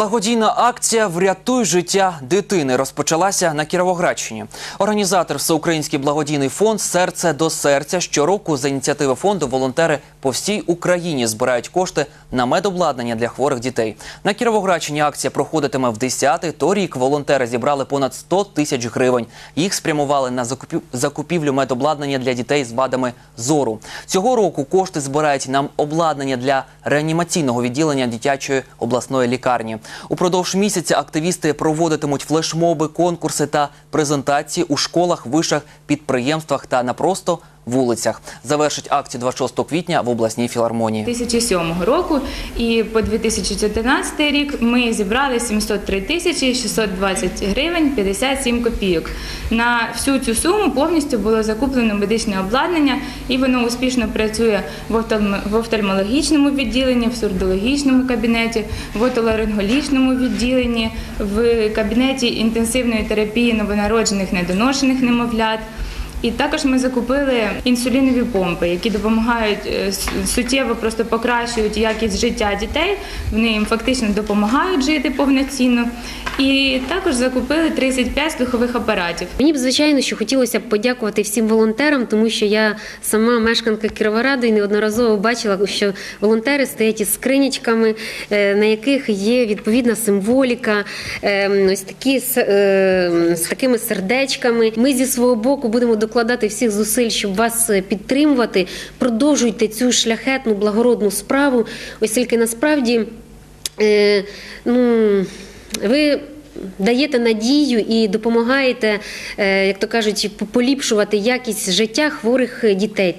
Благодійна акція Врятуй життя дитини розпочалася на Кіровоградщині. Організатор Всеукраїнський благодійний фонд Серце до серця щороку за ініціативи фонду волонтери по всій Україні збирають кошти на медобладнання для хворих дітей. На Кіровоградщині акція проходитиме в 10-й. Торік волонтери зібрали понад 100 тисяч гривень. Їх спрямували на закупів- закупівлю медобладнання для дітей з вадами зору. Цього року кошти збирають на обладнання для реанімаційного відділення дитячої обласної лікарні. Упродовж місяця активісти проводитимуть флешмоби, конкурси та презентації у школах, вишах, підприємствах та на просто вулицях. Завершить акцію 26 квітня в обласній філармонії. 2007 року і по 2014 рік ми зібрали 703 тисячі 620 гривень 57 копійок. На всю цю суму повністю було закуплено медичне обладнання, і воно успішно працює в офтальм- офтальмологічному відділенні, в сурдологічному кабінеті, в отоларинголічному відділенні, в кабінеті інтенсивної терапії новонароджених недоношених немовлят. І також ми закупили інсулінові помпи, які допомагають е, суттєво просто покращують якість життя дітей. Вони їм фактично допомагають жити повноцінно. І також закупили 35 слухових апаратів. Мені б звичайно, що хотілося б подякувати всім волонтерам, тому що я сама мешканка Кіровограду і неодноразово бачила, що волонтери стоять із скринічками, е, на яких є відповідна символіка, е, ось такі з, е, такими сердечками. Ми зі свого боку будемо докладати всіх зусиль, щоб вас е, підтримувати. Продовжуйте цю шляхетну благородну справу, оскільки насправді. Е, ну, ви даєте надію і допомагаєте, е, як то кажуть, поліпшувати якість життя хворих дітей.